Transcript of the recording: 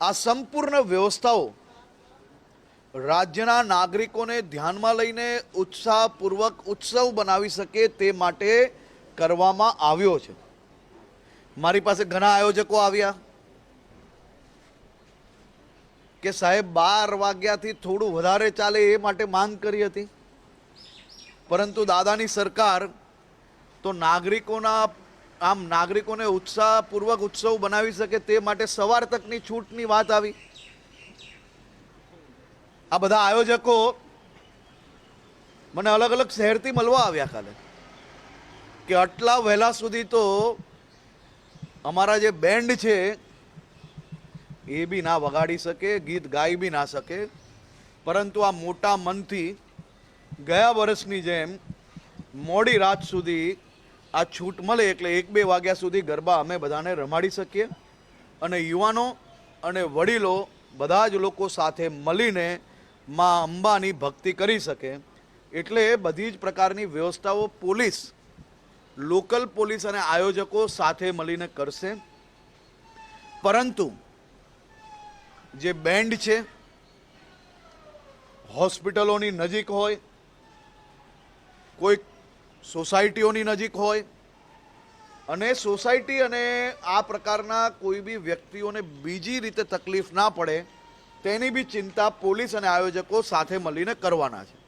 આ સંપૂર્ણ વ્યવસ્થાઓ રાજ્યના નાગરિકોને ધ્યાનમાં લઈને ઉત્સાહપૂર્વક ઉત્સવ બનાવી શકે તે માટે કરવામાં આવ્યો છે. મારી પાસે ઘણા આયોજકો આવ્યા કે સાહેબ બાર વાગ્યાથી થોડું વધારે ચાલે એ માટે માંગ કરી હતી. પરંતુ દાદાની સરકાર તો નાગરિકોના આમ નાગરિકોને ઉત્સાહપૂર્વક ઉત્સવ બનાવી શકે તે માટે સવાર તકની છૂટની વાત આવી. આ બધા આયોજકો મને અલગ અલગ શહેરથી મળવા આવ્યા કાલે. કે આટલા વહેલા સુધી તો અમારા જે બેન્ડ છે, એ બી ના વગાડી શકે, ગીત ગાઈ બી ના શકે. પરંતુ આ મોટા મનથી ગયા વર્ષની જેમ મોડી રાત સુધી આ છૂટ મળે એટલે એક બે વાગ્યા સુધી ગરબા અમે બધાને રમાડી શકીએ. અને યુવાનો અને વડીલો બધા જ લોકો સાથે મળીને માં અંબાની ભક્તિ કરી શકે. એટલે બધી જ પ્રકારની વ્યવસ્થાઓ પોલીસ, લોકલ પોલીસ અને આયોજકો સાથે મળીને કરશે. પરંતુ જે બેન્ડ છે, હોસ્પિટલોની નજીક હોય કોઈક સોસાયટીઓની નજીક હોય અને સોસાયટી અને આ પ્રકારના કોઈ બી વ્યક્તિઓને બીજી રીતે તકલીફ ના પડે તેની બી ચિંતા પોલીસ અને આયોજકો સાથે મળીને કરવાના છે.